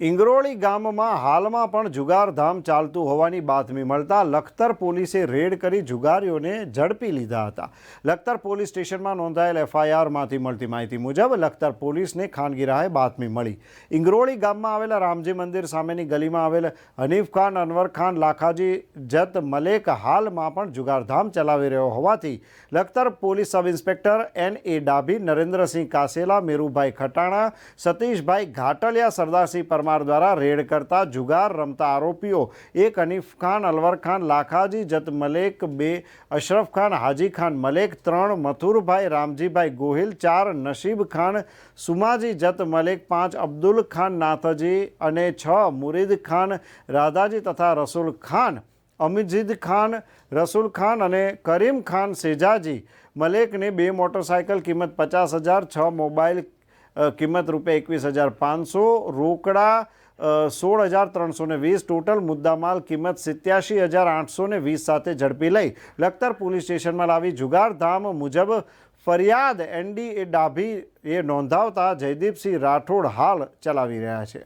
ઇંગરોળી ગામમાં હાલમાં પણ જુગારધામ ચાલતું હોવાની બાતમી મળતા લખતર પોલીસે રેડ કરી જુગારીઓને ઝડપી લીધા હતા. લખતર પોલીસ સ્ટેશનમાં નોંધાયેલ એફઆઈઆરમાંથી મળતી માહિતી મુજબ લખતર પોલીસને ખાનગી રાહે બાતમી મળી. ઇંગરોળી ગામમાં આવેલા રામજી મંદિર સામેની ગલીમાં આવેલ હનીફ ખાન, અનવર ખાન, લાખાજી, જત મલેક હાલમાં પણ જુગારધામ ચલાવી રહ્યો હોવાથી Lakhtar police sub inspector N A Dabhi, Narendrasinh Kasela, Merubhai Khatana, Satishbhai Ghatliya, Sardarsinh Parmar દ્વારા રેડ કરતા જુગાર રમતા આરોપીઓ. એક હનીફ ખાન, અલવર ખાન, લાખાજી, જત મલેક, બે અશરફ ખાન, હાજી ખાન મલેક, ત્રણ મથુરભાઈ, રામજીભાઈ ગોહિલ, ચાર નસીબ ખાન, સુમાજી, જત મલેક, પાંચ અબ્દુલ ખાન, નાથજી અને છ મુરીદ ખાન, રાધાજી તથા રસુલ ખાન, અમિજીદ ખાન, રસુલ ખાન અને કરીમ ખાન સેજાજી. મલેકને બે મોટરસાયકલ, કિંમત પચાસ હજાર, છ મોબાઈલ કિંમત રૂપિયા એકવીસ હજાર પાંચસો, રોકડા સોળ હજાર ત્રણસો ને વીસ, ટોટલ મુદ્દામાલ કિંમત સિત્યાસી હજાર આઠસો ને વીસ સાથે ઝડપી લઈ લખતર પોલીસ સ્ટેશનમાં લાવી જુગારધામ મુજબ ફરિયાદ. એનડી એ ડાભી એ નોંધાવતા જયદીપસિંહ રાઠોડ હાલ ચલાવી રહ્યા છે.